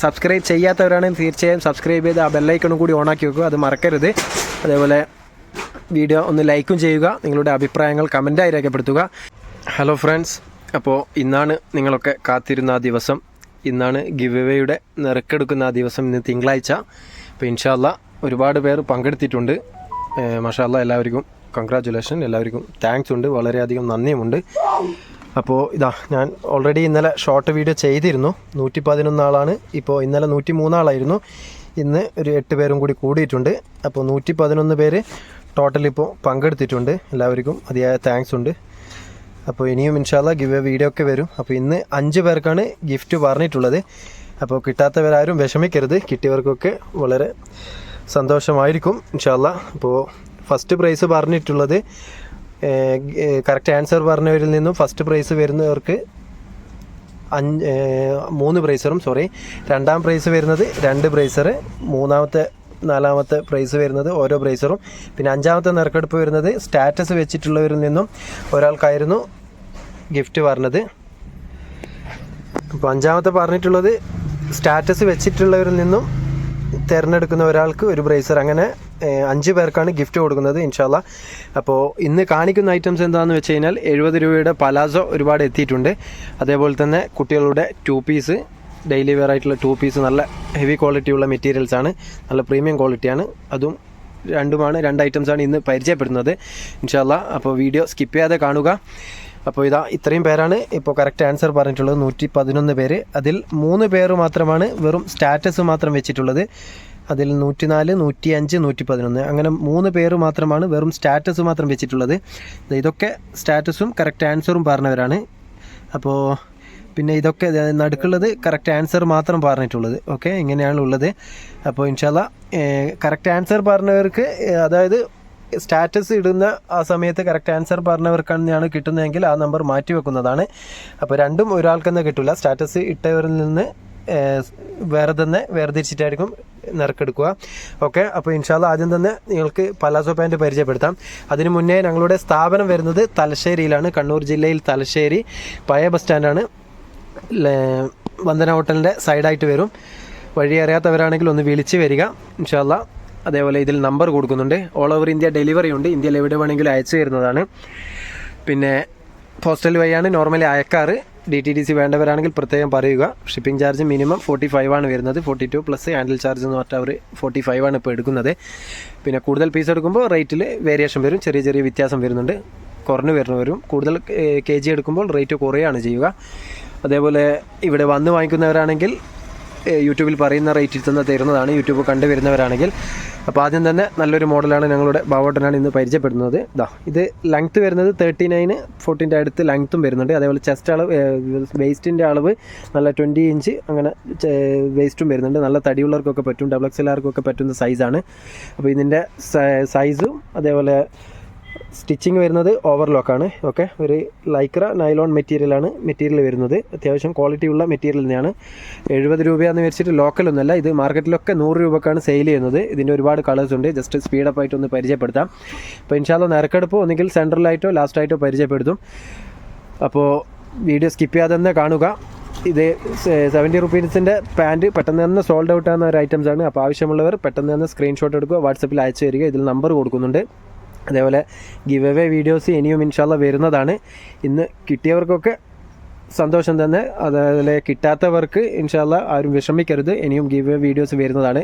Subscribe ചെയ്യാത്തവരാണെങ്കിൽ തീർച്ചയായും subscribe ചെയ്ത് ആ ബെല്ലൈക്കണും കൂടി ഓണാക്കി വെക്കുക. അത് മറക്കരുത്. അതേപോലെ വീഡിയോ ഒന്ന് ലൈക്കും ചെയ്യുക. നിങ്ങളുടെ അഭിപ്രായങ്ങൾ കമന്റായി രേഖപ്പെടുത്തുക. ഹലോ ഫ്രണ്ട്സ് അപ്പോൾ ഇന്നാണ് നിങ്ങളൊക്കെ കാത്തിരുന്ന ആ ദിവസം. ഇന്നാണ് ഗിവ് എവേയുടെ നിറക്കെടുക്കുന്ന ആ ദിവസം ഇന്ന് തിങ്കളാഴ്ച. അപ്പോൾ ഇൻഷാല്ല ഒരുപാട് പേർ പങ്കെടുത്തിട്ടുണ്ട്. മഷാല്ല എല്ലാവർക്കും കൺഗ്രാറ്റുലേഷൻ എല്ലാവർക്കും താങ്ക്സ് ഉണ്ട്. വളരെയധികം നന്ദിയുമുണ്ട്. അപ്പോൾ ഇതാ ഞാൻ ഓൾറെഡി ഇന്നലെ ഷോർട്ട് വീഡിയോ ചെയ്തിരുന്നു. നൂറ്റി പതിനൊന്ന് ആളാണ്. ഇപ്പോൾ ഇന്നലെ നൂറ്റി മൂന്നാളായിരുന്നു ഇന്ന് ഒരു എട്ട് പേരും കൂടി കൂടിയിട്ടുണ്ട്. അപ്പോൾ നൂറ്റി പതിനൊന്ന് പേര് ടോട്ടൽ ഇപ്പോൾ പങ്കെടുത്തിട്ടുണ്ട്. എല്ലാവർക്കും അതിയായ താങ്ക്സ് ഉണ്ട്. അപ്പോൾ ഇനിയും ഇൻഷാല്ല ഗിവ് വീഡിയോ ഒക്കെ വരും. അപ്പോൾ ഇന്ന് അഞ്ച് പേർക്കാണ് ഗിഫ്റ്റ് പറഞ്ഞിട്ടുള്ളത്. അപ്പോൾ കിട്ടാത്തവരാരും വിഷമിക്കരുത്. കിട്ടിയവർക്കൊക്കെ വളരെ സന്തോഷമായിരിക്കും ഇൻഷാല്ല അപ്പോൾ ഫസ്റ്റ് പ്രൈസ് പറഞ്ഞിട്ടുള്ളത് കറക്റ്റ് ആൻസർ പറഞ്ഞവരിൽ നിന്നും ഫസ്റ്റ് പ്രൈസ് വരുന്നവർക്ക് അഞ്ച് മൂന്ന് പ്രൈസറും സോറി രണ്ടാം പ്രൈസ് വരുന്നത് രണ്ട് പ്രൈസർ മൂന്നാമത്തെ നാലാമത്തെ പ്രൈസ് വരുന്നത് ഓരോ പ്രൈസറും പിന്നെ അഞ്ചാമത്തെ നറുക്കെടുപ്പ് വരുന്നത് സ്റ്റാറ്റസ് വെച്ചിട്ടുള്ളവരിൽ നിന്നും ഒരാൾക്കായിരുന്നു ഗിഫ്റ്റ് പറഞ്ഞത്. അപ്പോൾ അഞ്ചാമത്തെ പറഞ്ഞിട്ടുള്ളത് സ്റ്റാറ്റസ് വെച്ചിട്ടുള്ളവരിൽ നിന്നും തിരഞ്ഞെടുക്കുന്ന ഒരാൾക്ക് ഒരു ബ്രേസർ അങ്ങനെ അഞ്ച് പേർക്കാണ് ഗിഫ്റ്റ് കൊടുക്കുന്നത് ഇൻഷാല്ല അപ്പോൾ ഇന്ന് കാണിക്കുന്ന ഐറ്റംസ് എന്താണെന്ന് വെച്ച് കഴിഞ്ഞാൽ എഴുപത് രൂപയുടെ പലാസോ ഒരുപാട് എത്തിയിട്ടുണ്ട്. അതേപോലെ തന്നെ കുട്ടികളുടെ ടു പീസ് ഡെയിലി വെയർ ആയിട്ടുള്ള ടു പീസ് നല്ല ഹെവി ക്വാളിറ്റിയുള്ള മെറ്റീരിയൽസ് ആണ് നല്ല പ്രീമിയം ക്വാളിറ്റിയാണ് അതും രണ്ടുമാണ് രണ്ട് ഐറ്റംസാണ് ഇന്ന് പരിചയപ്പെടുന്നത് ഇൻഷാല്ല അപ്പോൾ വീഡിയോ സ്കിപ്പ് ചെയ്യാതെ കാണുക. അപ്പോൾ ഇതാ ഇത്രയും പേരാണ് ഇപ്പോൾ കറക്റ്റ് ആൻസർ പറഞ്ഞിട്ടുള്ളത് നൂറ്റി പതിനൊന്ന് പേര്. അതിൽ മൂന്ന് പേര് മാത്രമാണ് വെറും സ്റ്റാറ്റസ് മാത്രം വെച്ചിട്ടുള്ളത്. അതിൽ നൂറ്റിനാല് നൂറ്റി അഞ്ച് നൂറ്റി പതിനൊന്ന് അങ്ങനെ മൂന്ന് പേര് മാത്രമാണ് വെറും സ്റ്റാറ്റസ് മാത്രം വെച്ചിട്ടുള്ളത്. ഇതൊക്കെ സ്റ്റാറ്റസും കറക്റ്റ് ആൻസറും പറഞ്ഞവരാണ്. അപ്പോൾ പിന്നെ ഇതൊക്കെ നടുക്കുള്ളത് കറക്റ്റ് ആൻസർ മാത്രം പറഞ്ഞിട്ടുള്ളത്. ഓക്കെ ഇങ്ങനെയാണ് ഉള്ളത്. അപ്പോൾ ഇൻഷാല്ല കറക്റ്റ് ആൻസർ പറഞ്ഞവർക്ക് അതായത് സ്റ്റാറ്റസ് ഇടുന്ന ആ സമയത്ത് കറക്റ്റ് ആൻസർ പറഞ്ഞവർക്കാണ് കിട്ടുന്നതെങ്കിൽ ആ നമ്പർ മാറ്റി വെക്കുന്നതാണ് അപ്പോൾ രണ്ടും ഒരാൾക്കെന്ന് കിട്ടില്ല സ്റ്റാറ്റസ് ഇട്ടവരിൽ നിന്ന് വേറെ തന്നെ വേർതിരിച്ചിട്ടായിരിക്കും നിറക്കെടുക്കുക. ഓക്കെ അപ്പോൾ ഇൻഷാല്ല ആദ്യം തന്നെ നിങ്ങൾക്ക് പലാസോ പാന്റ് പരിചയപ്പെടുത്താം. അതിന് മുന്നേ ഞങ്ങളുടെ സ്ഥാപനം വരുന്നത് തലശ്ശേരിയിലാണ്. കണ്ണൂർ ജില്ലയിൽ തലശ്ശേരി പഴയ ബസ് സ്റ്റാൻഡാണ്. വന്ദന ഹോട്ടലിന്റെ സൈഡായിട്ട് വരും. വഴി അറിയാത്തവരാണെങ്കിൽ ഒന്ന് വിളിച്ച് വരിക. ഇൻഷാല്ല അതേപോലെ ഇതിൽ നമ്പർ കൊടുക്കുന്നുണ്ട്. ഓൾ ഓവർ ഇന്ത്യ ഡെലിവറി ഉണ്ട്. ഇന്ത്യയിൽ എവിടെ വേണമെങ്കിലും അയച്ചു തരുന്നതാണ്. പിന്നെ പോസ്റ്റൽ വഴിയാണ് നോർമലി അയക്കാറ്. ഡി ടി ഡി സി വേണ്ടവരാണെങ്കിൽ പ്രത്യേകം പറയുക. Shipping charge minimum forty five ആണ് വരുന്നത്. Forty two plus handle charge എന്ന് പറഞ്ഞാൽ അവർ ഫോർട്ടി ഫൈവ് ആണ് ഇപ്പോൾ എടുക്കുന്നത്. പിന്നെ കൂടുതൽ പീസ് എടുക്കുമ്പോൾ റേറ്റിൽ വേരിയേഷൻ വരും. ചെറിയ ചെറിയ വ്യത്യാസം വരുന്നുണ്ട്. കുറഞ്ഞു വരുന്നവരും കൂടുതൽ കെ ജി എടുക്കുമ്പോൾ റേറ്റ് കുറയുകയാണ് ചെയ്യുക. അതേപോലെ ഇവിടെ വന്ന് വാങ്ങിക്കുന്നവരാണെങ്കിൽ യൂട്യൂബിൽ പറയുന്ന റേറ്റിൽ തന്നെ തരുന്നതാണ്. യൂട്യൂബ് കണ്ടുവരുന്നവരാണെങ്കിൽ അപ്പോൾ ആദ്യം തന്നെ നല്ലൊരു മോഡലാണ് ഞങ്ങളുടെ ബാവോട്ടനാണ് ഇന്ന് പരിചയപ്പെടുന്നത്. ഇതാ ഇത് ലെങ്ത്ത് വരുന്നത് തേർട്ടി നയൻ ഫോർട്ടീന്റെ അടുത്ത് ലെങ്ത്തും വരുന്നുണ്ട്. അതേപോലെ ചെസ്റ്റ് അളവ് വേസ്റ്റിന്റെ അളവ് നല്ല ട്വന്റി ഇഞ്ച് അങ്ങനെ വേസ്റ്റും വരുന്നുണ്ട്. നല്ല തടിയുള്ളവർക്കൊക്കെ പറ്റും ഡബിൾ എക്സ് എല്ലാവർക്കൊക്കെ പറ്റുന്ന സൈസാണ് അപ്പോൾ ഇതിന്റെ സൈസും അതേപോലെ സ്റ്റിച്ചിങ് വരുന്നത് ഓവർലോക്കാണ്. ഓക്കെ ഒരു ലൈക്ര നൈലോൺ മെറ്റീരിയലാണ് മെറ്റീരിയൽ വരുന്നത്. അത്യാവശ്യം ക്വാളിറ്റി ഉള്ള മെറ്റീരിയൽ തന്നെയാണ്. എഴുപത് രൂപയാണെന്ന് വെച്ചിട്ട് ലോക്കലൊന്നുമല്ല ഇത് മാർക്കറ്റിലൊക്കെ നൂറ് രൂപക്കാണ് സെയിൽ ചെയ്യുന്നത്. ഇതിന്റെ ഒരുപാട് കളേഴ്സ് ഉണ്ട്. ജസ്റ്റ് സ്പീഡപ്പ് ആയിട്ട് ഒന്ന് പരിചയപ്പെടുത്താം. അപ്പോൾ ഇൻഷാല്ല നറുക്കെടുപ്പ് ഒന്നുകിൽ സെൻട്രലായിട്ടോ ലാസ്റ്റായിട്ടോ പരിചയപ്പെടുത്തും. അപ്പോൾ വീഡിയോ സ്കിപ്പ് ചെയ്യാതെ തന്നെ കാണുക. ഇത് സെവന്റി റുപ്പീസിന്റെ പാന്റ് പെട്ടെന്ന് തന്നെ സോൾഡ് ഔട്ട് ആകുന്ന ഒരു ഐറ്റംസ് ആണ്. അപ്പോൾ ആവശ്യമുള്ളവർ പെട്ടെന്ന് തന്നെ സ്ക്രീൻഷോട്ട് എടുക്കുക വാട്സപ്പിൽ അയച്ചു തരിക. ഇതിൽ നമ്പർ കൊടുക്കുന്നുണ്ട്. അതേപോലെ ഗിവ് എവേ വീഡിയോസ് ഇനിയും ഇൻഷാല്ല വരുന്നതാണ്. ഇന്ന് കിട്ടിയവർക്കൊക്കെ സന്തോഷം തന്നെ. അതേപോലെ കിട്ടാത്തവർക്ക് ഇൻഷാല്ല ആരും വിഷമിക്കരുത്. ഇനിയും ഗീവ് വീഡിയോസ് വരുന്നതാണ്.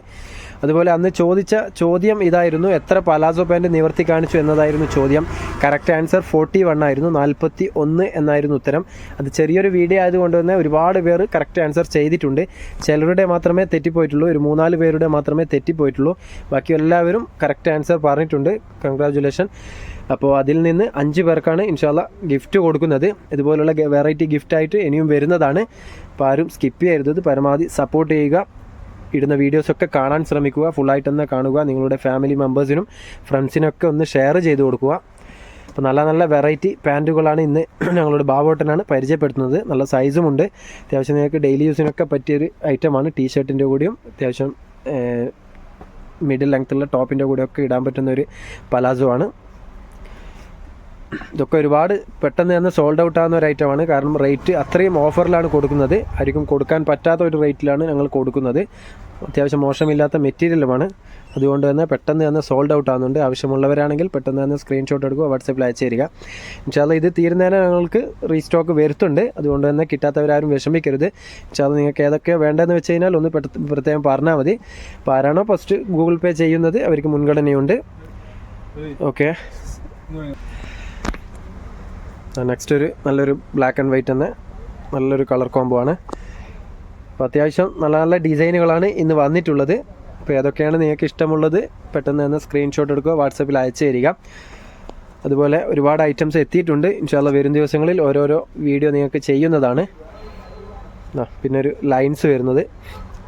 അതുപോലെ അന്ന് ചോദിച്ച ചോദ്യം ഇതായിരുന്നു. എത്ര പലാസോ പാന്റ് നിവർത്തി കാണിച്ചു എന്നതായിരുന്നു ചോദ്യം. കറക്റ്റ് ആൻസർ ഫോർട്ടി വൺ ആയിരുന്നു. നാൽപ്പത്തി ഒന്ന് എന്നായിരുന്നു ഉത്തരം. അത് ചെറിയൊരു വീഡിയോ ആയതുകൊണ്ട് തന്നെ ഒരുപാട് പേർ കറക്റ്റ് ആൻസർ ചെയ്തിട്ടുണ്ട്. ചിലരുടെ മാത്രമേ തെറ്റിപ്പോയിട്ടുള്ളൂ. ഒരു മൂന്നാൽ പേരുടെ മാത്രമേ തെറ്റിപ്പോയിട്ടുള്ളൂ. ബാക്കി എല്ലാവരും കറക്റ്റ് ആൻസർ പറഞ്ഞിട്ടുണ്ട്. കൺഗ്രാജുലേഷൻ അപ്പോൾ അതിൽ നിന്ന് അഞ്ച് പേർക്കാണ് ഇൻഷാല്ല ഗിഫ്റ്റ് കൊടുക്കുന്നത്. ഇതുപോലുള്ള വെറൈറ്റി ഗിഫ്റ്റ് ആയിട്ട് ഇനിയും വരുന്നതാണ്. അപ്പോൾ ആരും സ്കിപ്പ് ചെയ്യരുത്. പരമാവധി സപ്പോർട്ട് ചെയ്യുക. ഇടുന്ന വീഡിയോസൊക്കെ കാണാൻ ശ്രമിക്കുക. ഫുള്ളായിട്ട് തന്നെ കാണുക. നിങ്ങളുടെ ഫാമിലി മെമ്പേഴ്സിനും ഫ്രണ്ട്സിനൊക്കെ ഒന്ന് ഷെയർ ചെയ്ത് കൊടുക്കുക. അപ്പോൾ നല്ല നല്ല വെറൈറ്റി പാന്റുകളാണ് ഇന്ന് ഞങ്ങളുടെ ബാബോട്ടനാണ് പരിചയപ്പെടുത്തുന്നത്. നല്ല സൈസും ഉണ്ട്. അത്യാവശ്യം നിങ്ങൾക്ക് ഡെയിലി യൂസിനൊക്കെ പറ്റിയൊരു ഐറ്റമാണ് ടീ ഷർട്ടിന്റെ കൂടിയും അത്യാവശ്യം മിഡിൽ ലെങ്ത്തുള്ള ടോപ്പിന്റെ കൂടെയൊക്കെ ഇടാൻ പറ്റുന്ന ഒരു പലാസോ ആണ്. ഇതൊക്കെ ഒരുപാട് പെട്ടെന്ന് തന്നെ സോൾഡ് ഔട്ട് ആകുന്ന ഒരു ഐറ്റമാണ് കാരണം റേറ്റ് അത്രയും ഓഫറിലാണ് കൊടുക്കുന്നത്. ആർക്കും കൊടുക്കാൻ പറ്റാത്ത ഒരു റേറ്റിലാണ് ഞങ്ങൾ കൊടുക്കുന്നത്. അത്യാവശ്യം മോശമില്ലാത്ത മെറ്റീരിയലുമാണ് അതുകൊണ്ട് തന്നെ പെട്ടെന്ന് തന്നെ സോൾഡ് ഔട്ട് ആകുന്നുണ്ട് ആവശ്യമുള്ളവരാണെങ്കിൽ പെട്ടെന്ന് തന്നെ സ്ക്രീൻഷോട്ട് എടുക്കുക വാട്സപ്പിൽ അയച്ചു തരിക. ഇൻഷാല്ല ഇത് തീരുന്നതിന് ഞങ്ങൾക്ക് റീസ്റ്റോക്ക് വരുത്തുണ്ട് അതുകൊണ്ട് തന്നെ കിട്ടാത്തവരാരും വിഷമിക്കരുത്. ഇൻഷാല്ല നിങ്ങൾക്ക് ഏതൊക്കെ വേണ്ടതെന്ന് വെച്ച് കഴിഞ്ഞാൽ ഒന്ന് പ്രത്യേകം പറഞ്ഞാൽ മതി. അപ്പോൾ ആരാണോ ഫസ്റ്റ് ഗൂഗിൾ പേ ചെയ്യുന്നത് അവർക്ക് മുൻഗണനയുണ്ട്. ഓക്കെ നെക്സ്റ്റ് ഒരു നല്ലൊരു ബ്ലാക്ക് ആൻഡ് വൈറ്റ് തന്നെ നല്ലൊരു കളർ കോംബോ ആണ്. അപ്പോൾ അത്യാവശ്യം നല്ല നല്ല ഡിസൈനുകളാണ് ഇന്ന് വന്നിട്ടുള്ളത്. അപ്പോൾ ഏതൊക്കെയാണ് നിങ്ങൾക്ക് ഇഷ്ടമുള്ളത് പെട്ടെന്ന് തന്നെ സ്ക്രീൻഷോട്ട് എടുക്കുക വാട്സപ്പിൽ അയച്ചു തരിക. അതുപോലെ ഒരുപാട് ഐറ്റംസ് എത്തിയിട്ടുണ്ട്. ഇൻഷാല്ല വരും ദിവസങ്ങളിൽ ഓരോരോ വീഡിയോ നിങ്ങൾക്ക് ചെയ്യുന്നതാണ്. പിന്നെ ഒരു ലൈൻസ് വരുന്നത്.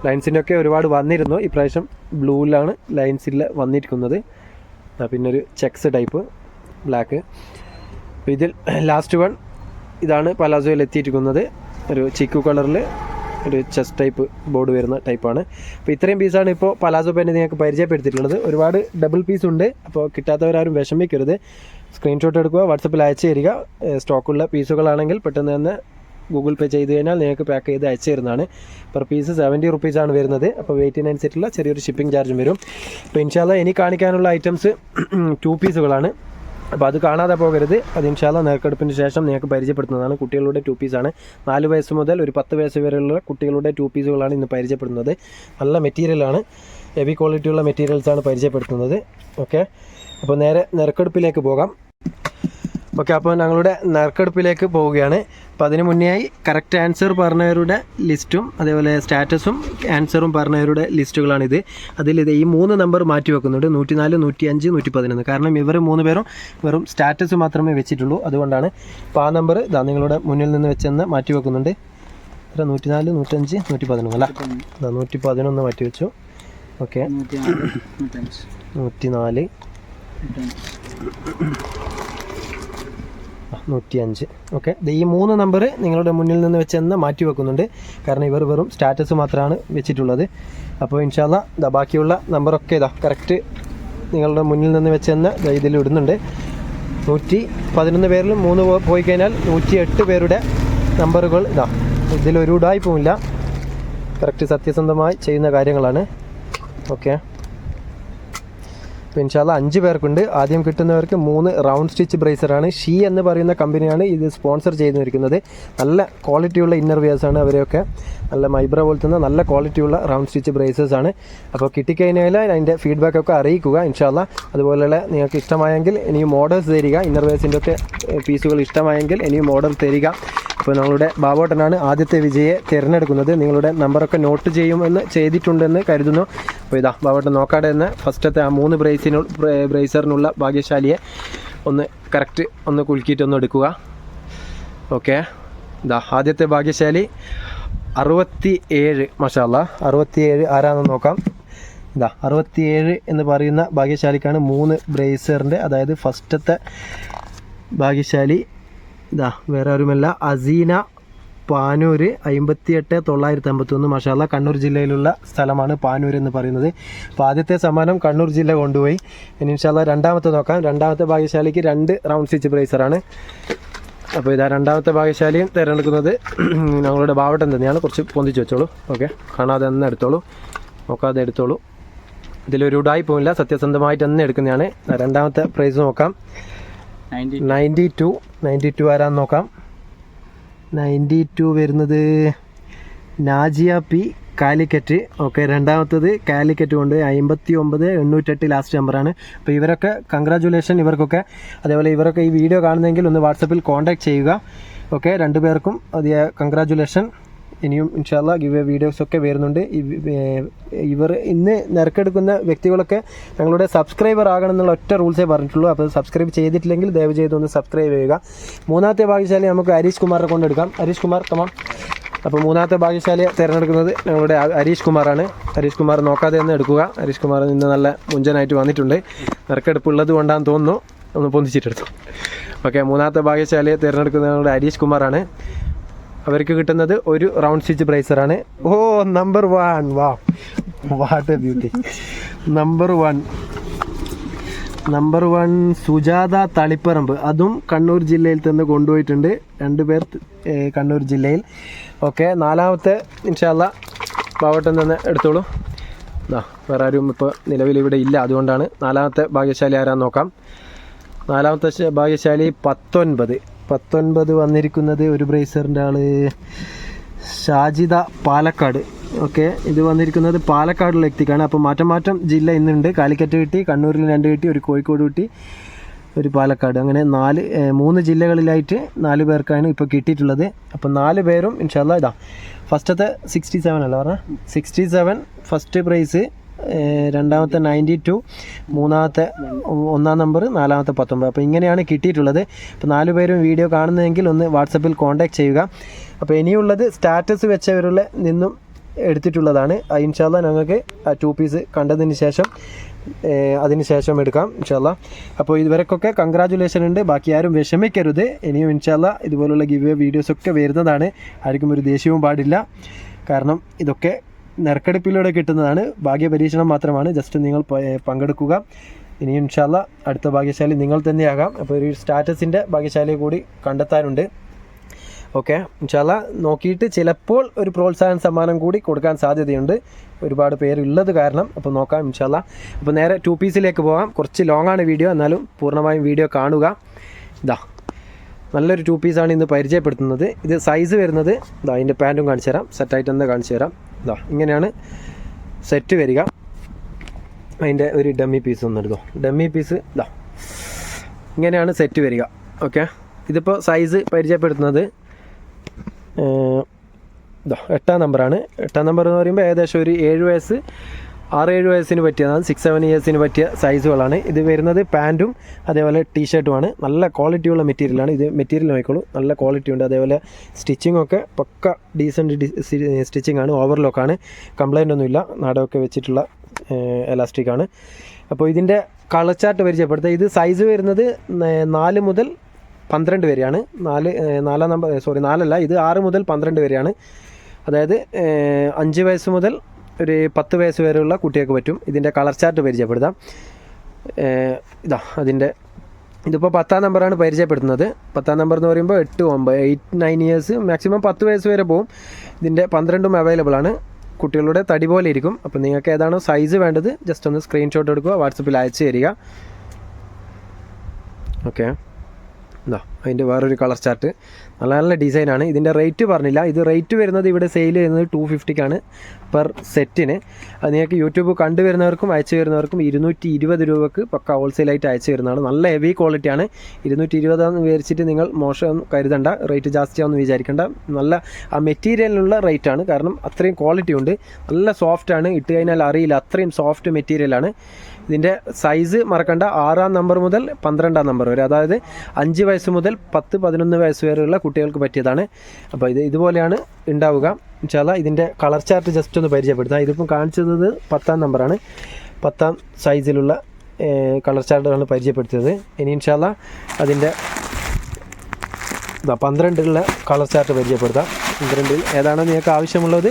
ലൈൻസിന്റെ ഒക്കെ ഒരുപാട് വന്നിരുന്നു. ഇപ്രാവശ്യം ബ്ലൂവിലാണ് ലൈൻസിൽ വന്നിരിക്കുന്നത്. പിന്നെ ഒരു ചെക്സ് ടൈപ്പ് ബ്ലാക്ക് അപ്പോൾ ഇതിൽ ലാസ്റ്റ് വൺ ഇതാണ് പലാസോയിൽ എത്തിയിരിക്കുന്നത്. ഒരു ചിക്കു കളറിൽ ഒരു ചെസ് ടൈപ്പ് ബോർഡ് വരുന്ന ടൈപ്പാണ് അപ്പോൾ ഇത്രയും പീസാണ് ഇപ്പോൾ പലാസോ പെൻ നിങ്ങൾക്ക് പരിചയപ്പെടുത്തിയിട്ടുള്ളത്. ഒരുപാട് ഡബിൾ പീസ് ഉണ്ട്. അപ്പോൾ കിട്ടാത്തവരാരും വിഷമിക്കരുത്. സ്ക്രീൻഷോട്ട് എടുക്കുക വാട്സപ്പിൽ അയച്ചു തരിക. സ്റ്റോക്കുള്ള പീസുകളാണെങ്കിൽ പെട്ടെന്ന് തന്നെ ഗൂഗിൾ പേ ചെയ്ത് കഴിഞ്ഞാൽ നിങ്ങൾക്ക് പാക്ക് ചെയ്ത് അയച്ചു തരുന്നതാണ്. പെർ പീസ് സെവന്റി റുപ്പീസാണ് വരുന്നത്. അപ്പോൾ വെയിറ്റിനനുസരിച്ചുള്ള ചെറിയൊരു ഷിപ്പിംഗ് ചാർജും വരും. അപ്പോൾ ഇൻഷാല്ല ഇനി കാണിക്കാനുള്ള ഐറ്റംസ് ടു പീസുകളാണ് അപ്പോൾ അത് കാണാതെ പോകരുത്. അത് ഇൻഷാല്ല നേർക്കെടുപ്പിന് ശേഷം നിങ്ങൾക്ക് പരിചയപ്പെടുത്തുന്നതാണ്. കുട്ടികളുടെ ടു പീസാണ് നാല് വയസ്സ് മുതൽ ഒരു പത്ത് വയസ്സ് വരെയുള്ള കുട്ടികളുടെ ടു പീസുകളാണ് ഇന്ന് പരിചയപ്പെടുന്നത്. നല്ല മെറ്റീരിയലാണ് ഹെവി ക്വാളിറ്റിയുള്ള മെറ്റീരിയൽസാണ് പരിചയപ്പെടുത്തുന്നത്. ഓക്കെ അപ്പോൾ നേരെ നെറുക്കെടുപ്പിലേക്ക് പോകാം. ഓക്കെ അപ്പോൾ ഞങ്ങളുടെ നറുക്കെടുപ്പിലേക്ക് പോവുകയാണ്. അപ്പോൾ അതിന് മുന്നേയായി കറക്റ്റ് ആൻസർ പറഞ്ഞവരുടെ ലിസ്റ്റും അതേപോലെ സ്റ്റാറ്റസും ആൻസറും പറഞ്ഞവരുടെ ലിസ്റ്റുകളാണിത് അതിൽ ഇത് ഈ മൂന്ന് നമ്പർ മാറ്റി വെക്കുന്നുണ്ട്. നൂറ്റിനാല് നൂറ്റി അഞ്ച് നൂറ്റി പതിനൊന്ന് കാരണം ഇവർ മൂന്ന് പേരും വെറും സ്റ്റാറ്റസ് മാത്രമേ വെച്ചിട്ടുള്ളൂ. അതുകൊണ്ടാണ് അപ്പോൾ ആ നമ്പർ ഇതാ നിങ്ങളുടെ മുന്നിൽ നിന്ന് വെച്ചെന്ന് മാറ്റി വെക്കുന്നുണ്ട്. എത്ര നൂറ്റിനാല് നൂറ്റഞ്ച് നൂറ്റി പതിനൊന്ന് അല്ല? നൂറ്റി പതിനൊന്ന് മാറ്റി വെച്ചു. ഓക്കെ. നൂറ്റിനാല്. നൂറ്റി അഞ്ച് ഓക്കെ ഈ മൂന്ന് നമ്പർ നിങ്ങളുടെ മുന്നിൽ നിന്ന് വെച്ചെന്ന് മാറ്റി വെക്കുന്നുണ്ട്. കാരണം ഇവർ വെറും സ്റ്റാറ്റസ് മാത്രമാണ് വെച്ചിട്ടുള്ളത്. അപ്പോൾ ഇൻഷാല്ല ഇതാ ബാക്കിയുള്ള നമ്പറൊക്കെ ഇതാ കറക്റ്റ് നിങ്ങളുടെ മുന്നിൽ നിന്ന് വെച്ചെന്ന് ഇതിൽ ഇടുന്നുണ്ട്. നൂറ്റി പതിനൊന്ന് പേരിൽ മൂന്ന് പോയി കഴിഞ്ഞാൽ നൂറ്റി എട്ട് പേരുടെ നമ്പറുകൾ ഇതാ ഇതിലൊരു ഇല്ല കറക്റ്റ് സത്യസന്ധമായി ചെയ്യുന്ന കാര്യങ്ങളാണ്. ഓക്കെ അപ്പോൾ ഇൻഷാല്ല അഞ്ച് പേർക്കുണ്ട്. ആദ്യം കിട്ടുന്നവർക്ക് മൂന്ന് റൗണ്ട് സ്റ്റിച്ച് ബ്രേസർ ആണ്. ഷീ എന്ന് പറയുന്ന കമ്പനിയാണ് ഇത് സ്പോൺസർ ചെയ്തിരിക്കുന്നത് നല്ല ക്വാളിറ്റിയുള്ള ഇന്നർ ആണ് അവരെയൊക്കെ. നല്ല മൈബ്ര പോലത്തെ നല്ല ക്വാളിറ്റിയുള്ള റൗണ്ട് സ്റ്റിച്ച് ബ്രേസസ് ആണ്. അപ്പോൾ കിട്ടിക്കഴിഞ്ഞാൽ അതിന്റെ ഫീഡ്ബാക്ക് ഒക്കെ അറിയിക്കുക. ഇൻഷാല്ല അതുപോലെയുള്ള നിങ്ങൾക്ക് ഇഷ്ടമായെങ്കിൽ ഇനിയും ഓർഡേഴ്സ് തരിക. ഇന്നർ വേഴ്സിന്റെ ഒക്കെ പീസുകൾ ഇഷ്ടമായെങ്കിൽ ഇനിയും ഓർഡർ തരിക. അപ്പോൾ നമ്മളുടെ ബാബോട്ടനാണ് ആദ്യത്തെ വിജയെ തിരഞ്ഞെടുക്കുന്നത്. നിങ്ങളുടെ നമ്പറൊക്കെ നോട്ട് ചെയ്യുമെന്ന് ചെയ്തിട്ടുണ്ടെന്ന് കരുതുന്നു. അപ്പോൾ ഇതാ ബാബോട്ടൻ നോക്കാതെ തന്നെ ഫസ്റ്റത്തെ ആ മൂന്ന് ബ്രേസിനു ബ്രേസറിനുള്ള ഭാഗ്യശാലിയെ ഒന്ന് കറക്റ്റ് ഒന്ന് കുലുക്കിയിട്ടൊന്ന് എടുക്കുക. ഓക്കെ ഇതാ ആദ്യത്തെ ഭാഗ്യശാലി. അറുപത്തി ഏഴ് മഷാല്ല അറുപത്തിയേഴ് ആരാണെന്ന് നോക്കാം. ഇതാ അറുപത്തിയേഴ് എന്ന് പറയുന്ന ഭാഗ്യശാലിക്കാണ് മൂന്ന് ബ്രേസറിന്റെ അതായത് ഫസ്റ്റത്തെ ഭാഗ്യശാലി. ഇതാ വേറെ ആരുമല്ല. അസീന പാനൂർ അമ്പത്തിയെട്ട് തൊള്ളായിരത്തി അമ്പത്തി ഒന്ന് മഷാല കണ്ണൂർ ജില്ലയിലുള്ള സ്ഥലമാണ് പാനൂർ എന്ന് പറയുന്നത്. അപ്പോൾ ആദ്യത്തെ സമ്മാനം കണ്ണൂർ ജില്ല കൊണ്ടുപോയി. ഇനി ഇൻഷാല്ല രണ്ടാമത്തെ നോക്കാം. രണ്ടാമത്തെ ഭാഗ്യശാലിക്ക് രണ്ട് റൗണ്ട് സ്റ്റിച്ച് ബ്രേസറാണ്. അപ്പോൾ ഇതാ രണ്ടാമത്തെ ഭാഗ്യശാലിയും തിരഞ്ഞെടുക്കുന്നത് ഞങ്ങളുടെ ബാവട്ടൻ തന്നെയാണ്. കുറച്ച് പൊന്തിച്ച് വെച്ചോളൂ. ഓക്കെ. കാണാതെ തന്നെ എടുത്തോളൂ. നോക്കാതെ എടുത്തോളൂ. ഇതിലൊരു ഉടായ്പുമില്ല സത്യസന്ധമായിട്ട് തന്നെ എടുക്കുന്നതാണ്. രണ്ടാമത്തെ പ്രൈസ് നോക്കാം. നയന്റി ടു നയന്റി ടു ആരാന്ന് നോക്കാം. നയന്റി ടു വരുന്നത് നാജിയ പി കാലിക്കറ്റ്. ഓക്കെ രണ്ടാമത്തത് കാലിക്കറ്റ് കൊണ്ട് അമ്പത്തി ഒമ്പത് എണ്ണൂറ്റെട്ട് ലാസ്റ്റ് നമ്പറാണ് അപ്പോൾ ഇവരൊക്കെ കൺഗ്രാജുലേഷൻ ഇവർക്കൊക്കെ. അതേപോലെ ഇവരൊക്കെ ഈ വീഡിയോ കാണുന്നെങ്കിൽ ഒന്ന് വാട്സപ്പിൽ കോൺടാക്ട് ചെയ്യുക. ഓക്കെ രണ്ടുപേർക്കും അതിയ കൺഗ്രാജുലേഷൻ ഇനിയും ഇൻഷാല്ല ഗിവ് വീഡിയോസ് ഒക്കെ വരുന്നുണ്ട്. ഇവർ ഇന്ന് നിരക്കെടുക്കുന്ന വ്യക്തികളൊക്കെ ഞങ്ങളുടെ സബ്സ്ക്രൈബർ ആകണം എന്നുള്ള ഒറ്റ റൂൾസേ പറഞ്ഞിട്ടുള്ളൂ. അപ്പോൾ സബ്സ്ക്രൈബ് ചെയ്തിട്ടില്ലെങ്കിൽ ദയവ് ചെയ്ത് ഒന്ന് സബ്സ്ക്രൈബ് ചെയ്യുക. മൂന്നാമത്തെ ഭാഗ്യശാലി നമുക്ക് ഹരീഷ് കുമാറിനെ കൊണ്ടെടുക്കാം. ഹരീഷ് കുമാർ കമാം അപ്പോൾ മൂന്നാമത്തെ ഭാഗ്യശാലിയെ തിരഞ്ഞെടുക്കുന്നത് ഞങ്ങളുടെ ഹരീഷ് കുമാറാണ്. ഹരീഷ് കുമാർ നോക്കാതെ തന്നെ എടുക്കുക. ഹരീഷ് കുമാർ ഇന്ന് നല്ല മുഞ്ചനായിട്ട് വന്നിട്ടുണ്ട്. നിറക്കെടുപ്പ് ഉള്ളത് കൊണ്ടാന്ന് തോന്നുന്നു. ഒന്ന് പൊന്തിച്ചിട്ടെടുത്തു. ഓക്കെ മൂന്നാമത്തെ ഭാഗ്യശാലിയെ തിരഞ്ഞെടുക്കുന്നത് ഞങ്ങളുടെ ഹരീഷ് കുമാറാണ്. അവർക്ക് കിട്ടുന്നത് ഒരു റൗണ്ട് സ്റ്റിച്ച് ബ്രേസറാണ്. ഓ number one wow. What a beauty number one number one Sujatha Thaliparamba. അതും കണ്ണൂർ ജില്ലയിൽ തന്നെ കൊണ്ടുപോയിട്ടുണ്ട്. രണ്ട് പേർ കണ്ണൂർ ജില്ലയിൽ. ഓക്കെ നാലാമത്തെ ഇൻഷാല്ല പാവട്ടം തന്നെ എടുത്തോളൂ. ദാ വേറെ ആരും ഇപ്പോൾ നിലവിൽ ഇവിടെ ഇല്ല. അതുകൊണ്ടാണ് നാലാമത്തെ ഭാഗ്യശാലി ആരാന്ന് നോക്കാം. നാലാമത്തെ ഭാഗ്യശാലി പത്തൊൻപത്. പത്തൊൻപത് വന്നിരിക്കുന്നത് ഒരു ബ്രേസറിന്റെ ആൾ ഷാജിദ പാലക്കാട്. ഓക്കെ ഇത് വന്നിരിക്കുന്നത് പാലക്കാടുള്ള വ്യക്തിക്കാണ്. അപ്പോൾ മാറ്റം മാറ്റം ജില്ല ഇന്നുണ്ട്. കാലിക്കറ്റ് കിട്ടി കണ്ണൂരിൽ രണ്ട് കിട്ടി ഒരു കോഴിക്കോട് കിട്ടി ഒരു പാലക്കാട്. അങ്ങനെ നാല് മൂന്ന് ജില്ലകളിലായിട്ട് നാല് പേർക്കാണ് ഇപ്പോൾ കിട്ടിയിട്ടുള്ളത്. അപ്പോൾ നാല് പേരും ഇൻഷാല്ല ഇതാ ഫസ്റ്റത്തെ സിക്സ്റ്റി സെവൻ അല്ല പറഞ്ഞാൽ സിക്സ്റ്റി സെവൻ ഫസ്റ്റ് പ്രൈസ് രണ്ടാമത്തെ നയന്റി ടു മൂന്നാമത്തെ ഒന്നാം നമ്പർ നാലാമത്തെ പത്തൊമ്പത്. അപ്പോൾ ഇങ്ങനെയാണ് കിട്ടിയിട്ടുള്ളത്. അപ്പോൾ നാല് പേരും വീഡിയോ കാണുന്നതെങ്കിൽ ഒന്ന് വാട്സപ്പിൽ കോൺടാക്ട് ചെയ്യുക. അപ്പോൾ ഇനിയുള്ളത് സ്റ്റാറ്റസ് വെച്ചവരുള്ള നിന്നും എടുത്തിട്ടുള്ളതാണ്. ഇൻഷാല്ല ഞങ്ങൾക്ക് ആ ടു പീസ് കണ്ടതിന് ശേഷം അതിന് ശേഷം എടുക്കാം ഇൻഷാല്ല അപ്പോൾ ഇതുവരെക്കൊക്കെ കൺഗ്രാജുലേഷൻ ഉണ്ട്. ബാക്കി ആരും വിഷമിക്കരുത്. ഇനിയും ഇൻഷാല്ല ഇതുപോലുള്ള ഗിവ് വീഡിയോസൊക്കെ വരുന്നതാണ്. ആർക്കും ഒരു ദേഷ്യവും പാടില്ല. കാരണം ഇതൊക്കെ നറുക്കെടുപ്പിലൂടെ കിട്ടുന്നതാണ്. ഭാഗ്യ പരീക്ഷണം മാത്രമാണ്. ജസ്റ്റ് നിങ്ങൾ പങ്കെടുക്കുക. ഇനി ഇൻഷാല്ല അടുത്ത ഭാഗ്യശാലി നിങ്ങൾ തന്നെയാകാം. അപ്പോൾ ഒരു സ്റ്റാറ്റസിന്റെ ഭാഗ്യശാലിയെ കൂടി കണ്ടെത്താനുണ്ട്. ഓക്കെ. ഇൻഷാല്ല നോക്കിയിട്ട് ചിലപ്പോൾ ഒരു പ്രോത്സാഹന സമ്മാനം കൂടി കൊടുക്കാൻ സാധ്യതയുണ്ട്. ഒരുപാട് പേരുള്ളത് കാരണം. അപ്പോൾ നോക്കാം ഇൻഷാല്ല. അപ്പോൾ നേരെ ടു പീസിലേക്ക് പോകാം കുറച്ച് ലോങ്ങാണ് വീഡിയോ. എന്നാലും പൂർണമായും വീഡിയോ കാണുക. ഇതാ നല്ലൊരു ടു പീസാണ് ഇന്ന് പരിചയപ്പെടുത്തുന്നത്. ഇത് സൈസ് വരുന്നത് ഇതാ അതിന്റെ പാന്റും കാണിച്ചു തരാം. സെറ്റായിട്ട് തന്നെ കാണിച്ചു തരാം. ഇതാ ഇങ്ങനെയാണ് സെറ്റ് വരിക. അതിന്റെ ഒരു ഡമ്മി പീസ് ഒന്ന് എടുത്തോ. ഡമ്മി പീസ് ഇതാ ഇങ്ങനെയാണ് സെറ്റ് വരിക. ഓക്കെ ഇതിപ്പോൾ സൈസ് പരിചയപ്പെടുത്തുന്നത് ഇതാ എട്ടാം നമ്പറാണ് എട്ടാം നമ്പർ എന്ന് പറയുമ്പോൾ ഏകദേശം ഒരു ഏഴ് വയസ്സ് ആറ് ഏഴ് വയസ്സിന് പറ്റിയതാണ് സിക്സ് സെവൻ ഇയേഴ്സിന് പറ്റിയ സൈസുകളാണ് ഇത് വരുന്നത്. പാന്റും അതേപോലെ ടീഷർട്ടുമാണ്. നല്ല ക്വാളിറ്റിയുള്ള മെറ്റീരിയലാണ് ഇത്. മെറ്റീരിയൽ നോക്കിക്കോളൂ. നല്ല ക്വാളിറ്റി ഉണ്ട്. അതേപോലെ സ്റ്റിച്ചിങ്ങൊക്കെ പക്ക ഡീസന്റ് സ്റ്റിച്ചിങ് ആണ്. ഓവർലോക്കാണ് കംപ്ലൈന്റ് ഒന്നുമില്ല. നാടൊക്കെ വെച്ചിട്ടുള്ള എലാസ്റ്റിക്കാണ് അപ്പോൾ ഇതിന്റെ കളച്ചാർട്ട് പരിചയപ്പെടുത്തുക ഇത് സൈസ് വരുന്നത് നാല് മുതൽ പന്ത്രണ്ട് വരെയാണ്. നാല് നാലാം നമ്പർ സോറി നാലല്ല. ഇത് ആറ് മുതൽ പന്ത്രണ്ട് വരെയാണ്. അതായത് അഞ്ച് വയസ്സ് മുതൽ ഒരു പത്ത് വയസ്സ് വരെയുള്ള കുട്ടികൾക്ക് പറ്റും. ഇതിന്റെ കളർ ചാർട്ട് പരിചയപ്പെടുത്താം. ഇതാ അതിന്റെ ഇതിപ്പോൾ പത്താം നമ്പറാണ് പരിചയപ്പെടുത്തുന്നത്. പത്താം നമ്പർ എന്ന് പറയുമ്പോൾ എട്ട് ഒമ്പത് എയ്റ്റ് നയൻ ഇയേഴ്സ് മാക്സിമം പത്ത് വയസ്സ് വരെ പോകും ഇതിന്റെ പന്ത്രണ്ടും അവൈലബിൾ ആണ്. കുട്ടികളുടെ തടി പോലെ ഇരിക്കും. അപ്പോൾ നിങ്ങൾക്ക് ഏതാണോ സൈസ് വേണ്ടത് ജസ്റ്റ് ഒന്ന് സ്ക്രീൻഷോട്ട് എടുക്കുക വാട്സപ്പിൽ അയച്ചു തരിക. ഓക്കെ എന്താ അതിന്റെ വേറൊരു കളർ ചാർട്ട്. നല്ല നല്ല ഡിസൈനാണ്. ഇതിന്റെ റേറ്റ് പറഞ്ഞില്ല. ഇത് റേറ്റ് വരുന്നത് ഇവിടെ സെയിൽ ചെയ്യുന്നത് ടു ഫിഫ്റ്റിക്കാണ് പെർ സെറ്റിന് അത് നിങ്ങൾക്ക് യൂട്യൂബ് കണ്ടുവരുന്നവർക്കും അയച്ചു വരുന്നവർക്കും ഇരുന്നൂറ്റി ഇരുപത് രൂപക്ക് പക്ക ഹോൾസെയിലായിട്ട് അയച്ചു വരുന്നതാണ് നല്ല ഹെവി ക്വാളിറ്റിയാണ് ഇരുന്നൂറ്റി ഇരുപതാന്ന് വിചാരിച്ചിട്ട് നിങ്ങൾ മോശം കരുതണ്ട. റേറ്റ് ജാസ്തിയാണെന്ന് വിചാരിക്കേണ്ട. നല്ല ആ മെറ്റീരിയലിനുള്ള റേറ്റാണ് കാരണം അത്രയും ക്വാളിറ്റി ഉണ്ട്. നല്ല സോഫ്റ്റാണ് ഇട്ട് കഴിഞ്ഞാൽ അറിയില്ല. അത്രയും സോഫ്റ്റ് മെറ്റീരിയലാണ് ഇതിന്റെ സൈസ് മറക്കണ്ട. ആറാം നമ്പർ മുതൽ പന്ത്രണ്ടാം നമ്പർ വരെ. അതായത് അഞ്ച് വയസ്സ് മുതൽ പത്ത് പതിനൊന്ന് വയസ്സ് വരെയുള്ള കുട്ടികൾക്ക് പറ്റിയതാണ്. അപ്പോൾ ഇത് ഇതുപോലെയാണ് ഉണ്ടാവുക. ചില ഇതിന്റെ കളർ ചാർട്ട് ജസ്റ്റ് ഒന്ന് പരിചയപ്പെടുത്താം. ഇതിപ്പം കാണിച്ചത് പത്താം നമ്പറാണ് പത്താം സൈസിലുള്ള കളർ ചാർട്ടാണ് പരിചയപ്പെടുത്തിയത്. ഇനി ഇൻഷാല്ല അതിന്റെ പന്ത്രണ്ടിലുള്ള കളർ ചാർട്ട് പരിചയപ്പെടുത്താം. പന്ത്രണ്ടിൽ ഏതാണോ നിങ്ങൾക്ക് ആവശ്യമുള്ളത്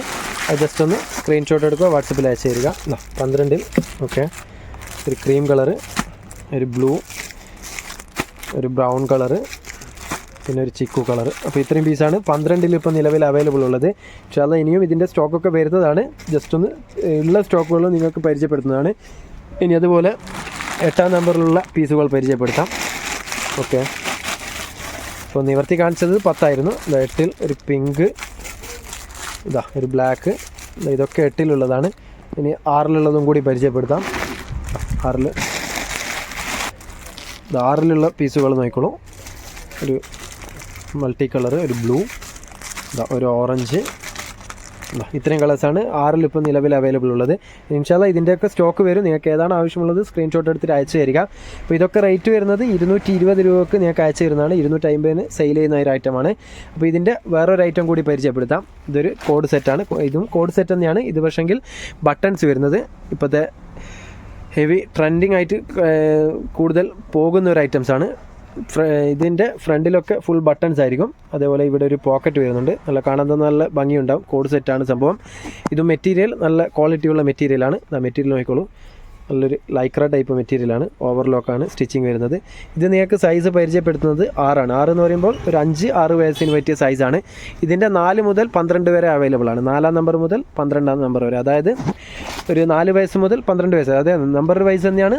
ജസ്റ്റ് ഒന്ന് സ്ക്രീൻഷോട്ട് എടുക്കുക വാട്സപ്പിൽ അയച്ചു തരിക. പന്ത്രണ്ടിൽ ഓക്കെ ഒരു ക്രീം കളറ് ഒരു ബ്ലൂ ഒരു ബ്രൗൺ കളറ് പിന്നെ ഒരു ചിക്കു കളർ അപ്പോൾ ഇത്രയും പീസാണ് പന്ത്രണ്ടിൽ ഇപ്പോൾ നിലവിൽ അവൈലബിൾ ഉള്ളത്. പക്ഷേ അത് ഇനിയും ഇതിന്റെ സ്റ്റോക്കൊക്കെ വരുന്നതാണ്. ജസ്റ്റ് ഒന്ന് ഉള്ള സ്റ്റോക്കുകൾ നിങ്ങൾക്ക് പരിചയപ്പെടുത്തുന്നതാണ്. ഇനി അതുപോലെ എട്ടാം നമ്പറിലുള്ള പീസുകൾ പരിചയപ്പെടുത്താം. ഓക്കെ അപ്പോൾ നിവർത്തി കാണിച്ചത് പത്തായിരുന്നു. എട്ടിൽ ഒരു പിങ്ക് ഇതാ ഒരു ബ്ലാക്ക് ഇതൊക്കെ എട്ടിലുള്ളതാണ്. ഇനി ആറിലുള്ളതും കൂടി പരിചയപ്പെടുത്താം. ആറിൽ. ആറിലുള്ള പീസുകൾ നോക്കിക്കോളൂ. ഒരു മൾട്ടി കളർ ഒരു ബ്ലൂ ഒരു ഓറഞ്ച്. ഇതാ ഇത്രയും കളേഴ്സാണ് ആറിൽ ഇപ്പോൾ നിലവിൽ അവൈലബിൾ ഉള്ളത്. ഇൻഷാല്ല ഇതിന്റെയൊക്കെ സ്റ്റോക്ക് വരും. നിങ്ങൾക്ക് ഏതാണ് ആവശ്യമുള്ളത് സ്ക്രീൻഷോട്ട് എടുത്തിട്ട് അയച്ചു തരിക. അപ്പോൾ ഇതൊക്കെ റേറ്റ് വരുന്നത് ഇരുന്നൂറ്റി ഇരുപത് രൂപക്ക് നിങ്ങൾക്ക് അയച്ചു തരുന്നതാണ്. ഇരുന്നൂറ്റി അമ്പതിന് സെയിൽ ചെയ്യുന്ന ഒരു ഐറ്റമാണ് അപ്പോൾ ഇതിന്റെ വേറൊരു ഐറ്റം കൂടി പരിചയപ്പെടുത്താം. ഇതൊരു കോഡ് സെറ്റാണ് ഇതും കോഡ് സെറ്റ് തന്നെയാണ്. ഇത് പക്ഷെങ്കിൽ ബട്ടൺസ് വരുന്നത്. ഇപ്പോഴത്തെ ഹെവി ട്രെൻഡിങ് ആയിട്ട് കൂടുതൽ പോകുന്ന ഒരു ഐറ്റംസ് ആണ്. ഇതിന്റെ ഫ്രണ്ടിലൊക്കെ ഫുൾ ബട്ടൺസ് ആയിരിക്കും. അതേപോലെ ഇവിടെ ഒരു പോക്കറ്റ് വരുന്നുണ്ട്. നല്ല കാണാൻ നല്ല ഭംഗിയുണ്ടാവും. കോഡ് സെറ്റാണ് സംഭവം. ഇത് മെറ്റീരിയൽ നല്ല ക്വാളിറ്റിയുള്ള മെറ്റീരിയലാണ് മെറ്റീരിയൽ നോക്കിക്കോളൂ. നല്ലൊരു ലൈക്ര ടൈപ്പ് മെറ്റീരിയലാണ് ഓവർലോക്കാണ് സ്റ്റിച്ചിങ് വരുന്നത്. ഇത് നിങ്ങൾക്ക് സൈസ് പരിചയപ്പെടുത്തുന്നത് ആറാണ് ആറ് എന്ന് പറയുമ്പോൾ ഒരു അഞ്ച് ആറ് വയസ്സിന് പറ്റിയ സൈസാണ് ഇതിന്റെ നാല് മുതൽ പന്ത്രണ്ട് വരെ അവൈലബിൾ ആണ്. നാലാം നമ്പർ മുതൽ പന്ത്രണ്ടാം നമ്പർ വരെ. അതായത് ഒരു നാല് വയസ്സ് മുതൽ പന്ത്രണ്ട് വയസ്സ്. അതായത് നമ്പർ വയസ്സ് തന്നെയാണ്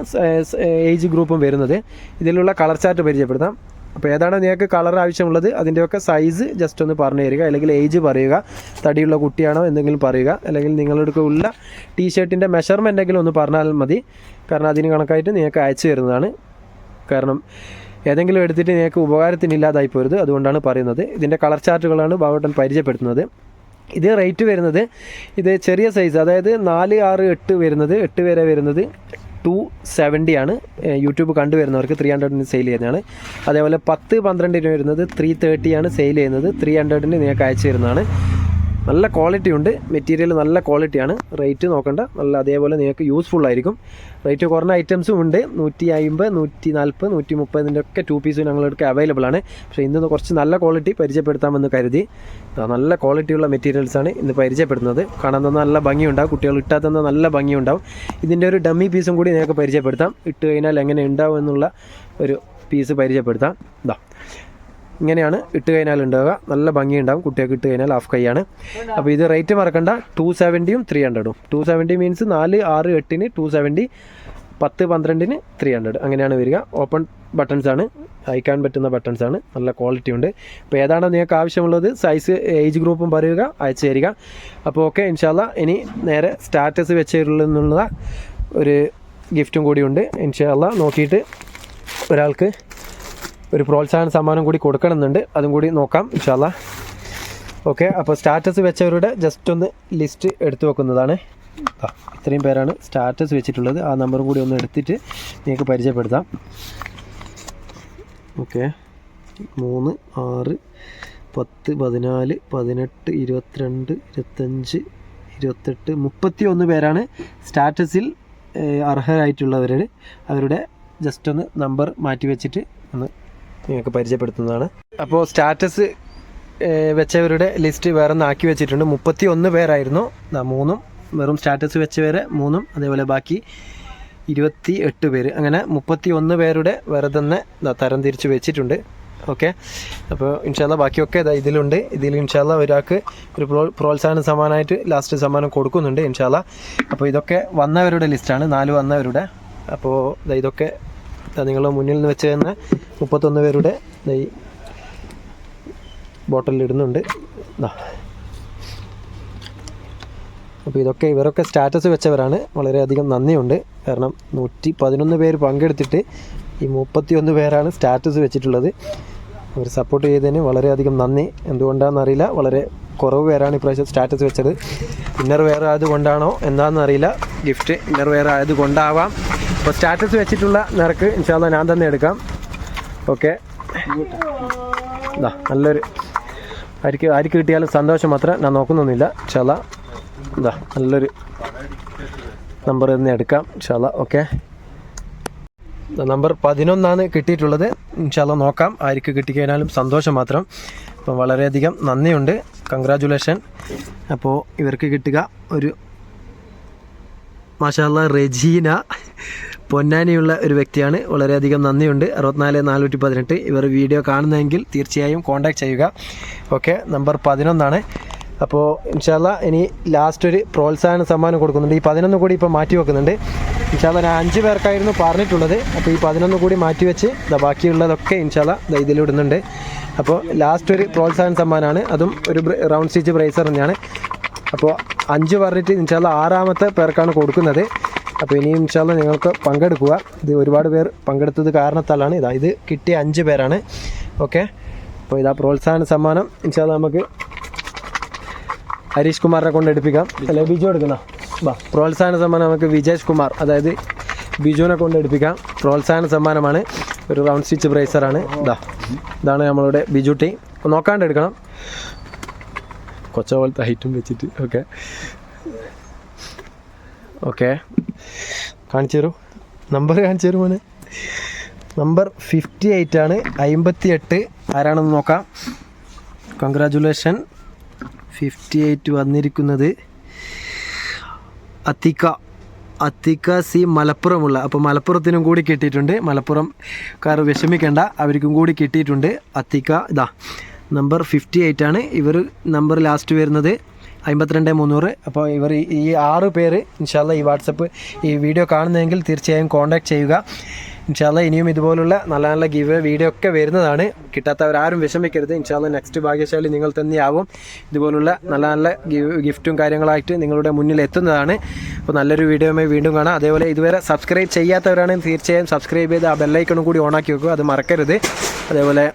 ഏജ് ഗ്രൂപ്പും വരുന്നത്. ഇതിലുള്ള കളർ ചാർട്ട് പരിചയപ്പെടുത്താം. അപ്പോൾ ഏതാണ് നിങ്ങൾക്ക് കളർ ആവശ്യമുള്ളത് അതിന്റെയൊക്കെ സൈസ് ജസ്റ്റ് ഒന്ന് പറഞ്ഞു തരിക. അല്ലെങ്കിൽ ഏജ് പറയുക. തടിയുള്ള കുട്ടിയാണോ എന്തെങ്കിലും പറയുക. അല്ലെങ്കിൽ നിങ്ങളുടെ ഉള്ള ടീ ഷർട്ടിന്റെ മെഷർമെന്റ് എങ്കിലും ഒന്ന് പറഞ്ഞാൽ മതി. കാരണം അതിന് കണക്കായിട്ട് നിങ്ങൾക്ക് അയച്ചു തരുന്നതാണ്. കാരണം ഏതെങ്കിലും എടുത്തിട്ട് നിങ്ങൾക്ക് ഉപകാരത്തിനില്ലാതായി പോരുത്. അതുകൊണ്ടാണ് പറയുന്നത്. ഇതിന്റെ കളർ ചാർട്ടുകളാണ് ബാബട്ടൻ പരിചയപ്പെടുത്തുന്നത്. ഇത് റേറ്റ് വരുന്നത് ഇത് ചെറിയ സൈസ് അതായത് നാല് ആറ് എട്ട് വരുന്നത് എട്ട് വരെ വരുന്നത് ടു സെവന്റി ആണ് യൂട്യൂബ് കണ്ടുവരുന്നവർക്ക് ത്രീ ഹൺഡ്രഡിന് സെയിൽ ചെയ്യുന്നതാണ്. അതേപോലെ പത്ത് പന്ത്രണ്ടിന് വരുന്നത് ത്രീ തേർട്ടിയാണ് സെയിൽ ചെയ്യുന്നത്. ത്രീ ഹൺഡ്രഡിന് നിങ്ങൾക്ക് അയച്ചു തരുന്നതാണ്. നല്ല ക്വാളിറ്റി ഉണ്ട്. മെറ്റീരിയൽ നല്ല ക്വാളിറ്റിയാണ് റേറ്റ് നോക്കണ്ട. നല്ല അതേപോലെ നിങ്ങൾക്ക് യൂസ്ഫുൾ ആയിരിക്കും. റേറ്റ് കുറഞ്ഞ ഐറ്റംസും ഉണ്ട്. നൂറ്റി അമ്പത് നൂറ്റി നാൽപ്പത് നൂറ്റി മുപ്പതിന്റെ ഒക്കെ ടു പീസ് ഞങ്ങളെടുക്കുക അവൈലബിൾ ആണ്. പക്ഷേ ഇന്ന് കുറച്ച് നല്ല ക്വാളിറ്റി പരിചയപ്പെടുത്താമെന്ന് കരുതി. നല്ല ക്വാളിറ്റിയുള്ള മെറ്റീരിയൽസാണ് ഇന്ന് പരിചയപ്പെടുന്നത്. കാണാൻ തന്നെ നല്ല ഭംഗിയുണ്ടാവും. കുട്ടികൾ ഇട്ടാൽ തന്നെ നല്ല ഭംഗിയുണ്ടാവും. ഇതിന്റെ ഒരു ഡമ്മി പീസും കൂടി നിങ്ങൾക്ക് പരിചയപ്പെടുത്താം. ഇട്ട് കഴിഞ്ഞാൽ എങ്ങനെ ഉണ്ടാവും എന്നുള്ള ഒരു പീസ് പരിചയപ്പെടുത്താം. ഇതാ ഇങ്ങനെയാണ് ഇട്ട് കഴിഞ്ഞാൽ ഉണ്ടാവുക. നല്ല ഭംഗിയുണ്ടാവും. കുട്ടികൾക്ക് ഇട്ട് കഴിഞ്ഞാൽ ഹാഫ് കൈയാണ്. അപ്പോൾ ഇത് റേറ്റ് മറക്കണ്ട. ടു സെവന്റിയും ത്രീ ഹൺഡ്രഡും ടു സെവന്റി മീൻസ് നാല് ആറ് എട്ടിന് ടു സെവന്റി പത്ത് പന്ത്രണ്ടിന് ത്രീ ഹൺഡ്രഡ് അങ്ങനെയാണ് വരിക. ഓപ്പൺ ബട്ടൺസ് ആണ്. അയക്കാൻ പറ്റുന്ന ബട്ടൺസ് ആണ്. നല്ല ക്വാളിറ്റി ഉണ്ട്. അപ്പോൾ ഏതാണോ നിങ്ങൾക്ക് ആവശ്യമുള്ളത്? സൈസ് ഏജ് ഗ്രൂപ്പും പറയുക. അയച്ചു തരിക. അപ്പോൾ ഓക്കെ ഇൻഷാല്ല ഇനി നേരെ സ്റ്റാറ്റസ് വെച്ചിട്ടുള്ള ഒരു ഗിഫ്റ്റും കൂടിയുണ്ട് ഇൻഷാല്ല നോക്കിയിട്ട് ഒരാൾക്ക് ഒരു പ്രോത്സാഹന സമ്മാനം കൂടി കൊടുക്കണമെന്നുണ്ട്. അതും കൂടി നോക്കാം ഇൻഷാല്ല ഓക്കെ അപ്പോൾ സ്റ്റാറ്റസ് വെച്ചവരുടെ ജസ്റ്റ് ഒന്ന് ലിസ്റ്റ് എടുത്തു വെക്കുന്നതാണ്. ഇത്രയും പേരാണ് സ്റ്റാറ്റസ് വെച്ചിട്ടുള്ളത്. ആ നമ്പറും കൂടി ഒന്ന് എടുത്തിട്ട് നിങ്ങൾക്ക് പരിചയപ്പെടുത്താം. ഓക്കെ മൂന്ന് ആറ് പത്ത് പതിനാല് പതിനെട്ട് ഇരുപത്തിരണ്ട് ഇരുപത്തഞ്ച് ഇരുപത്തെട്ട് മുപ്പത്തി ഒന്ന് പേരാണ് സ്റ്റാറ്റസിൽ അർഹരായിട്ടുള്ളവർ അവരുടെ ജസ്റ്റ് ഒന്ന് നമ്പർ മാറ്റി വെച്ചിട്ട് ഒന്ന് നിങ്ങൾക്ക് പരിചയപ്പെടുത്തുന്നതാണ്. അപ്പോൾ സ്റ്റാറ്റസ് വെച്ചവരുടെ ലിസ്റ്റ് വേറെ ആക്കി വെച്ചിട്ടുണ്ട്. മുപ്പത്തി ഒന്ന് പേരായിരുന്നു മൂന്നും വെറും സ്റ്റാറ്റസ് വെച്ചവരെ മൂന്നും അതേപോലെ ബാക്കി ഇരുപത്തി എട്ട് പേര്. അങ്ങനെ മുപ്പത്തി ഒന്ന് പേരുടെ വേറെ തന്നെ തരം തിരിച്ച് വെച്ചിട്ടുണ്ട്. ഓക്കെ? അപ്പോൾ ഇൻഷാല്ല ബാക്കിയൊക്കെ ഇതാ ഇതിലുണ്ട്. ഇതിൽ ഇൻഷാല്ല ഒരാൾക്ക് ഒരു പ്രോ പ്രോത്സാഹന സമ്മാനമായിട്ട് ലാസ്റ്റ് സമ്മാനം കൊടുക്കുന്നുണ്ട് ഇൻഷാല്ല അപ്പോൾ ഇതൊക്കെ വന്നവരുടെ ലിസ്റ്റാണ്. നാല് വന്നവരുടെ. അപ്പോൾ ഇതൊക്കെ നിങ്ങൾ മുന്നിൽ നിന്ന് വെച്ച് തന്നെ മുപ്പത്തൊന്ന് പേരുടെ ഈ ബോട്ടിലിൽ ഇടുന്നുണ്ട്. ദാ. അപ്പോൾ ഇതൊക്കെ ഇവരൊക്കെ സ്റ്റാറ്റസ് വെച്ചവരാണ്. വളരെയധികം നന്ദിയുണ്ട്. കാരണം നൂറ്റി പതിനൊന്ന് പേര് പങ്കെടുത്തിട്ട് ഈ മുപ്പത്തിയൊന്ന് പേരാണ് സ്റ്റാറ്റസ് വെച്ചിട്ടുള്ളത്. അവർ സപ്പോർട്ട് ചെയ്തതിന് വളരെയധികം നന്ദി. എന്തുകൊണ്ടാണെന്നറിയില്ല വളരെ കുറവ് പേരാണ് ഇപ്രാവശ്യം സ്റ്റാറ്റസ് വെച്ചത്. ഇന്നർ വെയർ ആയതുകൊണ്ടാണോ? എന്താണെന്നറിയില്ല ഗിഫ്റ്റ് ഇന്നർ വെയർ ആയതുകൊണ്ടാവാം. അപ്പോൾ സ്റ്റാറ്റസ് വെച്ചിട്ടുള്ള നിരക്ക് ഇൻഷാല്ല ഞാൻ തന്നെ എടുക്കാം. ഓക്കെ. നല്ലൊരു അരിക്ക് അരിക്ക് കിട്ടിയാലും സന്തോഷം മാത്രം ഞാൻ നോക്കുന്നൊന്നുമില്ല. ചില എന്താ നല്ലൊരു നമ്പർ തന്നെ എടുക്കാം ചില ഓക്കെ. നമ്പർ പതിനൊന്നാണ് കിട്ടിയിട്ടുള്ളത്. ഇൻഷാല്ല നോക്കാം. ആർക്ക് കിട്ടിക്കഴിഞ്ഞാലും സന്തോഷം മാത്രം. അപ്പം വളരെയധികം നന്ദിയുണ്ട്. കൺഗ്രാജുലേഷൻ അപ്പോൾ ഇവർക്ക് കിട്ടുക ഒരു മാഷാല്ല റെജീന പൊന്നാനിയുള്ള ഒരു വ്യക്തിയാണ്. വളരെയധികം നന്ദിയുണ്ട്. അറുപത്തിനാല് നാനൂറ്റി പതിനെട്ട്. ഇവർ വീഡിയോ കാണുന്നതെങ്കിൽ തീർച്ചയായും കോൺടാക്ട് ചെയ്യുക. ഓക്കെ നമ്പർ പതിനൊന്നാണ്. അപ്പോൾ ഇൻഷാല്ല ഇനി ലാസ്റ്റ് ഒരു പ്രോത്സാഹന സമ്മാനം കൊടുക്കുന്നുണ്ട്. ഈ പതിനൊന്ന് കൂടി ഇപ്പോൾ മാറ്റി വെക്കുന്നുണ്ട്. ഇൻഷാല്ല ഞാൻ അഞ്ച് പേർക്കായിരുന്നു പറഞ്ഞിട്ടുള്ളത്. അപ്പോൾ ഈ പതിനൊന്ന് കൂടി മാറ്റി വെച്ച് ബാക്കിയുള്ളതൊക്കെ ഇൻഷാല്ല ഇതിലിടുന്നുണ്ട് അപ്പോൾ ലാസ്റ്റ് ഒരു പ്രോത്സാഹന സമ്മാനമാണ് അതും ഒരു റൗണ്ട് സ്റ്റിച്ച് ബ്രേസർ തന്നെയാണ്. അപ്പോൾ അഞ്ച് പറഞ്ഞിട്ട് ഇൻഷാല്ല ആറാമത്തെ പേർക്കാണ് കൊടുക്കുന്നത്. അപ്പോൾ ഇനിയും ഇൻഷാല്ല നിങ്ങൾക്ക് പങ്കെടുക്കുക. ഇത് ഒരുപാട് പേർ പങ്കെടുത്തത് കാരണത്താലാണ്. ഇതാ ഇത് കിട്ടിയ അഞ്ച് പേരാണ്. ഓക്കെ? അപ്പോൾ ഇതാ പ്രോത്സാഹന സമ്മാനം. ഇൻഷാല്ല നമുക്ക് ഹരീഷ് കുമാറിനെ കൊണ്ട് എടുപ്പിക്കാം. അല്ലെ ബിജു എടുക്കുന്ന? ബാ പ്രോത്സാഹന സമ്മാനം നമുക്ക് വിജേഷ് കുമാർ അതായത് ബിജുവിനെ കൊണ്ട് എടുപ്പിക്കാം. പ്രോത്സാഹന സമ്മാനമാണ്. ഒരു റൗണ്ട് സ്റ്റിച്ച് ബ്രേസറാണ്. ഇതാ ഇതാണ് നമ്മളുടെ ബിജു ടീം. നോക്കാണ്ട് എടുക്കണം. കൊച്ച പോലത്തെ ഹൈറ്റും വെച്ചിട്ട്. ഓക്കെ? ഓക്കെ? കാണിച്ചു തരൂ. നമ്പർ കാണിച്ചു തരൂ മോനെ. നമ്പർ ഫിഫ്റ്റി എയ്റ്റ് ആണ്. അമ്പത്തി എട്ട് ആരാണെന്ന് നോക്കാം. കൺഗ്രാജുലേഷൻ ഫിഫ്റ്റി എയ്റ്റ് വന്നിരിക്കുന്നത് അത്തിക്ക. അത്തിക്ക സി മലപ്പുറമുള്ള. അപ്പോൾ മലപ്പുറത്തിനും കൂടി കിട്ടിയിട്ടുണ്ട്. മലപ്പുറം കാർ വിഷമിക്കേണ്ട. അവർക്കും കൂടി കിട്ടിയിട്ടുണ്ട്. അത്തിക്ക ഇതാ. നമ്പർ ഫിഫ്റ്റി എയ്റ്റ് ആണ്. ഇവർ നമ്പർ ലാസ്റ്റ് വരുന്നത്. അമ്പത്തിരണ്ട് മുന്നൂറ്. അപ്പോൾ ഇവർ ഈ- ആറ് പേര് ഇൻഷാല്ല ഈ വാട്സപ്പ് ഈ വീഡിയോ കാണുന്നതെങ്കിൽ തീർച്ചയായും കോൺടാക്ട് ചെയ്യുക. ഇൻഷാല്ല ഇനിയും ഇതുപോലുള്ള നല്ല നല്ല ഗിവ് വീഡിയോ ഒക്കെ വരുന്നതാണ്. കിട്ടാത്തവരാരും വിഷമിക്കരുത്. ഇൻഷാല്ല നെക്സ്റ്റ് ഭാഗ്യശാലി നിങ്ങൾ തന്നെയാവും. ഇതുപോലുള്ള നല്ല നല്ല ഗിഫ്റ്റും കാര്യങ്ങളായിട്ട് നിങ്ങളുടെ മുന്നിൽ എത്തുന്നതാണ്. അപ്പോൾ നല്ലൊരു വീഡിയോയുമായി വീണ്ടും കാണാം. അതേപോലെ ഇതുവരെ സബ്സ്ക്രൈബ് ചെയ്യാത്തവരാണെങ്കിൽ തീർച്ചയായും സബ്സ്ക്രൈബ് ചെയ്ത് ആ ബെല്ലൈക്കണും കൂടി ഓണാക്കി വെക്കുക. അത് മറക്കരുത്. അതേപോലെ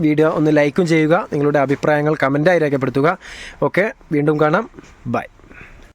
വീഡിയോ ഒന്ന് ലൈക്കും ചെയ്യുക നിങ്ങളുടെ അഭിപ്രായങ്ങൾ കമന്റായി രേഖപ്പെടുത്തുക. ഓക്കെ വീണ്ടും കാണാം. ബൈ.